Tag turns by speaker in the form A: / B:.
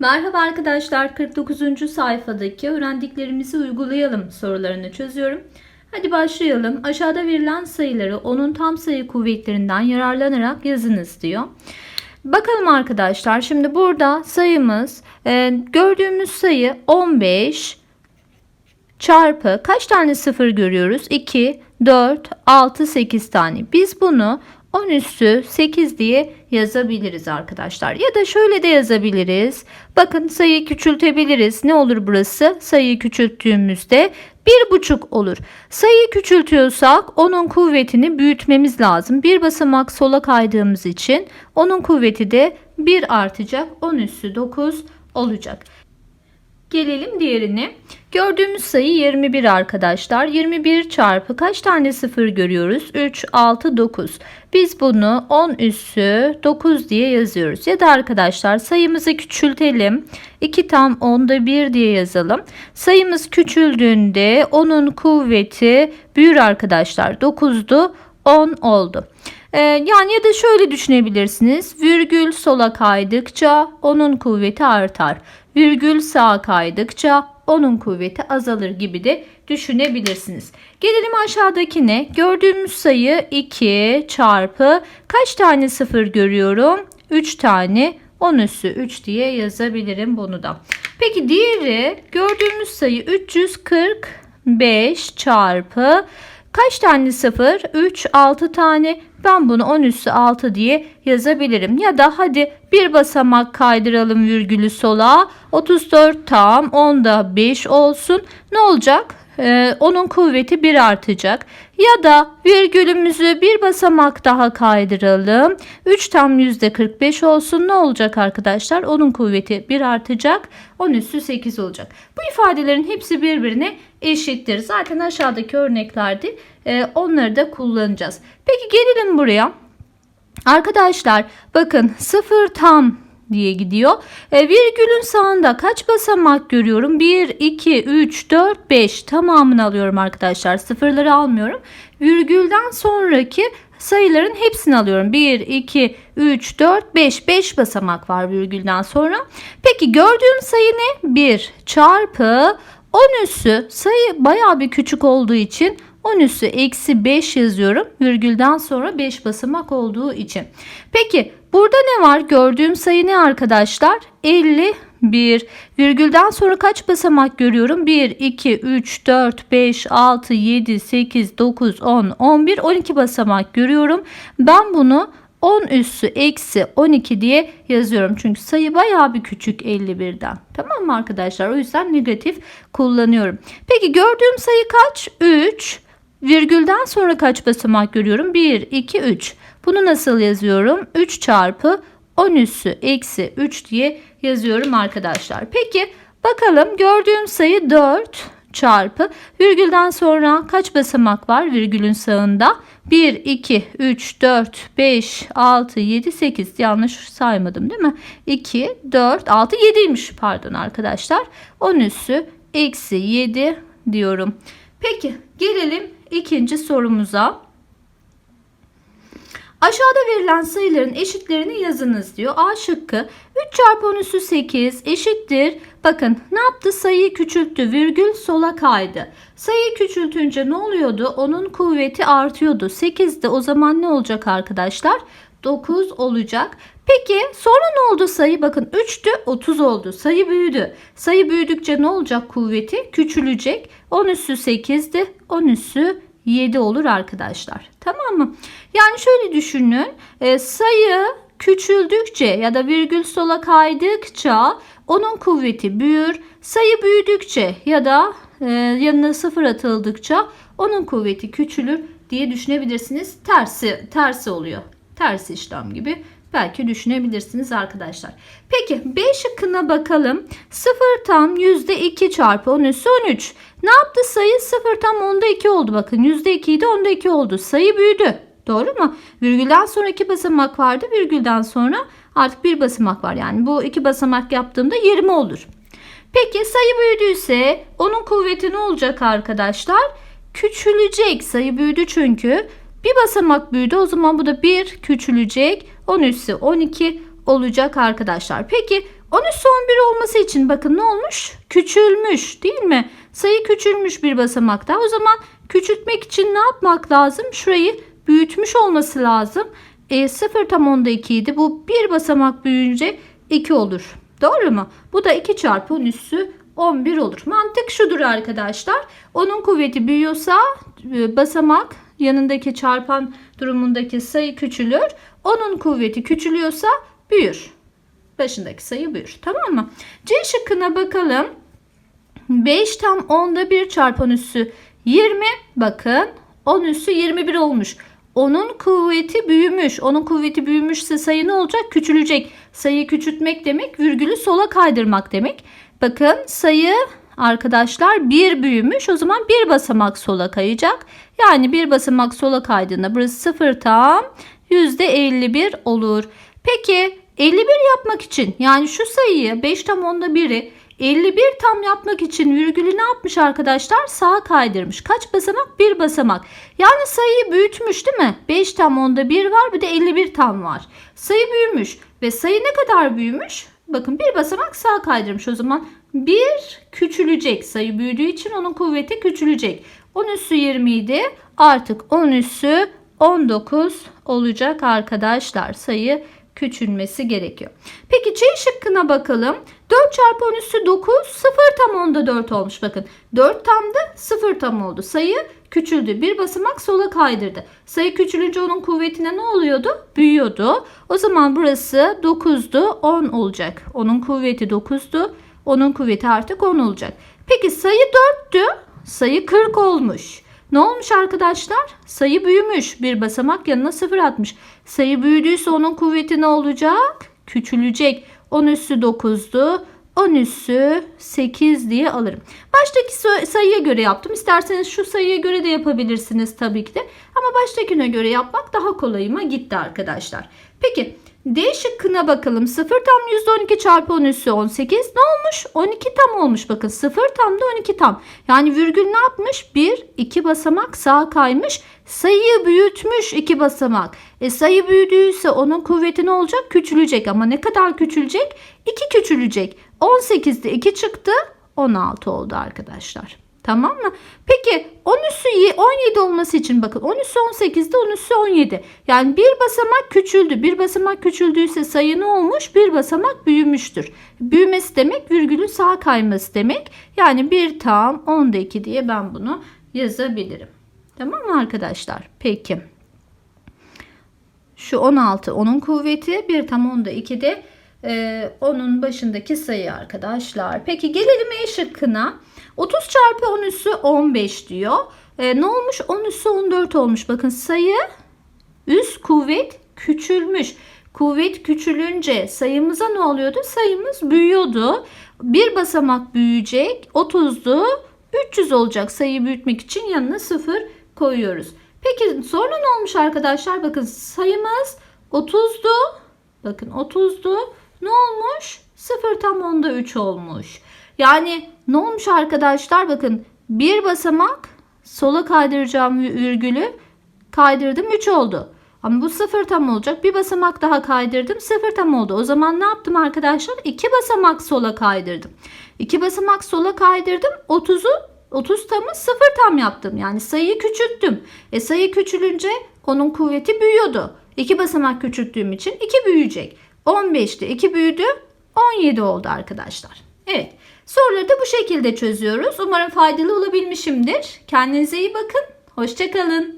A: Merhaba arkadaşlar 49. sayfadaki öğrendiklerimizi uygulayalım sorularını çözüyorum. Hadi başlayalım. Aşağıda verilen sayıları onun tam sayı kuvvetlerinden yararlanarak yazınız diyor. Bakalım arkadaşlar şimdi burada sayımız e, gördüğümüz sayı 15 çarpı kaç tane sıfır görüyoruz? 2, 4, 6, 8 tane. Biz bunu 10 üssü 8 diye yazabiliriz arkadaşlar. Ya da şöyle de yazabiliriz. Bakın sayıyı küçültebiliriz. Ne olur burası? Sayıyı küçülttüğümüzde 1,5 olur. Sayıyı küçültüyorsak onun kuvvetini büyütmemiz lazım. Bir basamak sola kaydığımız için onun kuvveti de 1 artacak. 10 üssü 9 olacak. Gelelim diğerine. Gördüğümüz sayı 21 arkadaşlar. 21 çarpı kaç tane sıfır görüyoruz? 3, 6, 9. Biz bunu 10 üssü 9 diye yazıyoruz. Ya da arkadaşlar sayımızı küçültelim. 2 tam 10'da 1 diye yazalım. Sayımız küçüldüğünde onun kuvveti büyür arkadaşlar. 9'du 10 oldu. Ee, yani ya da şöyle düşünebilirsiniz. Virgül sola kaydıkça onun kuvveti artar. Virgül sağa kaydıkça onun kuvveti azalır gibi de düşünebilirsiniz. Gelelim aşağıdakine. Gördüğümüz sayı 2 çarpı kaç tane sıfır görüyorum? 3 tane 10 üssü 3 diye yazabilirim bunu da. Peki diğeri gördüğümüz sayı 345 çarpı Kaç tane sıfır? 3, 6 tane. Ben bunu 10 üssü 6 diye yazabilirim. Ya da hadi bir basamak kaydıralım virgülü sola. 34 tam 10'da 5 olsun. Ne olacak? Ee, onun kuvveti 1 artacak. Ya da virgülümüzü bir basamak daha kaydıralım. 3 tam %45 olsun. Ne olacak arkadaşlar? Onun kuvveti 1 artacak. 10 üssü 8 olacak. Bu ifadelerin hepsi birbirine eşittir. Zaten aşağıdaki örneklerde e, onları da kullanacağız. Peki gelelim buraya. Arkadaşlar bakın 0 tam diye gidiyor. E, virgülün sağında kaç basamak görüyorum? 1, 2, 3, 4, 5 tamamını alıyorum arkadaşlar. Sıfırları almıyorum. Virgülden sonraki sayıların hepsini alıyorum. 1, 2, 3, 4, 5. 5 basamak var virgülden sonra. Peki gördüğüm sayı ne? 1 çarpı 10 üssü sayı bayağı bir küçük olduğu için 10 üssü eksi 5 yazıyorum. Virgülden sonra 5 basamak olduğu için. Peki burada ne var? Gördüğüm sayı ne arkadaşlar? 51. Virgülden sonra kaç basamak görüyorum? 1, 2, 3, 4, 5, 6, 7, 8, 9, 10, 11, 12 basamak görüyorum. Ben bunu 10 üssü eksi 12 diye yazıyorum. Çünkü sayı bayağı bir küçük 51'den. Tamam mı arkadaşlar? O yüzden negatif kullanıyorum. Peki gördüğüm sayı kaç? 3. Virgülden sonra kaç basamak görüyorum? 1, 2, 3. Bunu nasıl yazıyorum? 3 çarpı 10 üssü eksi 3 diye yazıyorum arkadaşlar. Peki bakalım gördüğüm sayı 4 çarpı virgülden sonra kaç basamak var virgülün sağında? 1, 2, 3, 4, 5, 6, 7, 8 yanlış saymadım değil mi? 2, 4, 6, 7'ymiş pardon arkadaşlar. 10 üssü eksi 7 diyorum. Peki gelelim ikinci sorumuza. Aşağıda verilen sayıların eşitlerini yazınız diyor. A şıkkı 3 çarpı 10 üssü 8 eşittir. Bakın ne yaptı? Sayıyı küçülttü. Virgül sola kaydı. Sayıyı küçültünce ne oluyordu? Onun kuvveti artıyordu. 8 de o zaman ne olacak arkadaşlar? 9 olacak. Peki sonra ne oldu sayı? Bakın 3'tü 30 oldu. Sayı büyüdü. Sayı büyüdükçe ne olacak kuvveti? Küçülecek. 10 üssü 8'di. 10 üssü 7 olur arkadaşlar. Tamam mı? Yani şöyle düşünün. E, sayı küçüldükçe ya da virgül sola kaydıkça onun kuvveti büyür. Sayı büyüdükçe ya da e, yanına sıfır atıldıkça onun kuvveti küçülür diye düşünebilirsiniz. Tersi tersi oluyor. Tersi işlem gibi belki düşünebilirsiniz arkadaşlar. Peki B şıkkına bakalım. 0 tam %2 çarpı 10 üssü 13. Ne yaptı sayı? 0 tam 10'da 2 oldu. Bakın %2 idi 10'da 2 oldu. Sayı büyüdü. Doğru mu? Virgülden sonra 2 basamak vardı. Virgülden sonra artık bir basamak var. Yani bu iki basamak yaptığımda 20 olur. Peki sayı büyüdüyse onun kuvveti ne olacak arkadaşlar? Küçülecek. Sayı büyüdü çünkü. Bir basamak büyüdü. O zaman bu da 1 küçülecek. 10 üssü 12 olacak arkadaşlar. Peki 10 üssü 11 olması için bakın ne olmuş? Küçülmüş değil mi? Sayı küçülmüş bir basamakta. O zaman küçültmek için ne yapmak lazım? Şurayı büyütmüş olması lazım. E, 0 tam onda 2 idi. Bu bir basamak büyüyünce 2 olur. Doğru mu? Bu da 2 çarpı 10 üssü 11 olur. Mantık şudur arkadaşlar. Onun kuvveti büyüyorsa e, basamak yanındaki çarpan durumundaki sayı küçülür. Onun kuvveti küçülüyorsa büyür. Başındaki sayı büyür. Tamam mı? C şıkkına bakalım. 5 tam onda 1 çarpı 10 üssü 20. Bakın 10 üssü 21 olmuş. Onun kuvveti büyümüş. Onun kuvveti büyümüşse sayı ne olacak? Küçülecek. Sayı küçültmek demek virgülü sola kaydırmak demek. Bakın sayı arkadaşlar 1 büyümüş. O zaman bir basamak sola kayacak. Yani bir basamak sola kaydığında burası 0 tam %51 olur. Peki 51 yapmak için yani şu sayıyı 5 tam onda 1'i 51 tam yapmak için virgülü ne yapmış arkadaşlar? Sağa kaydırmış. Kaç basamak? Bir basamak. Yani sayıyı büyütmüş değil mi? 5 tam onda 1 var bir de 51 tam var. Sayı büyümüş ve sayı ne kadar büyümüş? Bakın bir basamak sağa kaydırmış o zaman. 1 küçülecek. Sayı büyüdüğü için onun kuvveti küçülecek. 10 üssü 20 idi. Artık 10 üssü 19 olacak arkadaşlar. Sayı küçülmesi gerekiyor. Peki C şıkkına bakalım. 4 çarpı 10 üssü 9 0 tam onda 4 olmuş bakın. 4 tamdı 0 tam oldu. Sayı küçüldü. Bir basamak sola kaydırdı. Sayı küçülünce onun kuvvetine ne oluyordu? Büyüyordu. O zaman burası 9'du 10 olacak. Onun kuvveti 9'du. Onun kuvveti artık 10 olacak. Peki sayı 4'tü. Sayı 40 olmuş. Ne olmuş arkadaşlar? Sayı büyümüş. Bir basamak yanına 0 atmış. Sayı büyüdüyse onun kuvveti ne olacak? Küçülecek. 10 üssü 9'du. 10 üssü 8 diye alırım. Baştaki sayıya göre yaptım. İsterseniz şu sayıya göre de yapabilirsiniz tabii ki de. Ama baştakine göre yapmak daha kolayıma gitti arkadaşlar. Peki D şıkkına bakalım. 0 tam %12 çarpı 10 üssü 18 ne olmuş? 12 tam olmuş. Bakın 0 tam da 12 tam. Yani virgül ne yapmış? 1, 2 basamak sağa kaymış. Sayıyı büyütmüş 2 basamak. E sayı büyüdüyse onun kuvveti ne olacak? Küçülecek. Ama ne kadar küçülecek? 2 küçülecek. 18'de 2 çıktı. 16 oldu arkadaşlar. Tamam mı? Peki 10 üssü 17 olması için bakın 10 üssü 18'de 10 üssü 17. Yani bir basamak küçüldü. Bir basamak küçüldüyse sayı ne olmuş? Bir basamak büyümüştür. Büyümesi demek virgülün sağa kayması demek. Yani 1 tam 10'da 2 diye ben bunu yazabilirim. Tamam mı arkadaşlar? Peki. Şu 16 onun kuvveti 1 tam 10'da 2 de e, onun başındaki sayı arkadaşlar. Peki gelelim E şıkkına. 30 çarpı 10 üssü 15 diyor. E, ne olmuş? 10 üssü 14 olmuş. Bakın sayı üst kuvvet küçülmüş. Kuvvet küçülünce sayımıza ne oluyordu? Sayımız büyüyordu. Bir basamak büyüyecek. 30'du. 300 olacak sayıyı büyütmek için yanına 0 koyuyoruz. Peki sonra ne olmuş arkadaşlar? Bakın sayımız 30'du. Bakın 30'du. Ne olmuş? 0 tam onda 3 olmuş. Yani ne olmuş arkadaşlar? Bakın bir basamak sola kaydıracağım virgülü kaydırdım 3 oldu. Ama bu 0 tam olacak. Bir basamak daha kaydırdım 0 tam oldu. O zaman ne yaptım arkadaşlar? 2 basamak sola kaydırdım. 2 basamak sola kaydırdım. 30'u 30 tamı 0 tam yaptım. Yani sayıyı küçülttüm. E sayı küçülünce onun kuvveti büyüyordu. 2 basamak küçülttüğüm için 2 büyüyecek. 15'te 2 büyüdü. 17 oldu arkadaşlar. Evet. Soruları da bu şekilde çözüyoruz. Umarım faydalı olabilmişimdir. Kendinize iyi bakın. Hoşçakalın.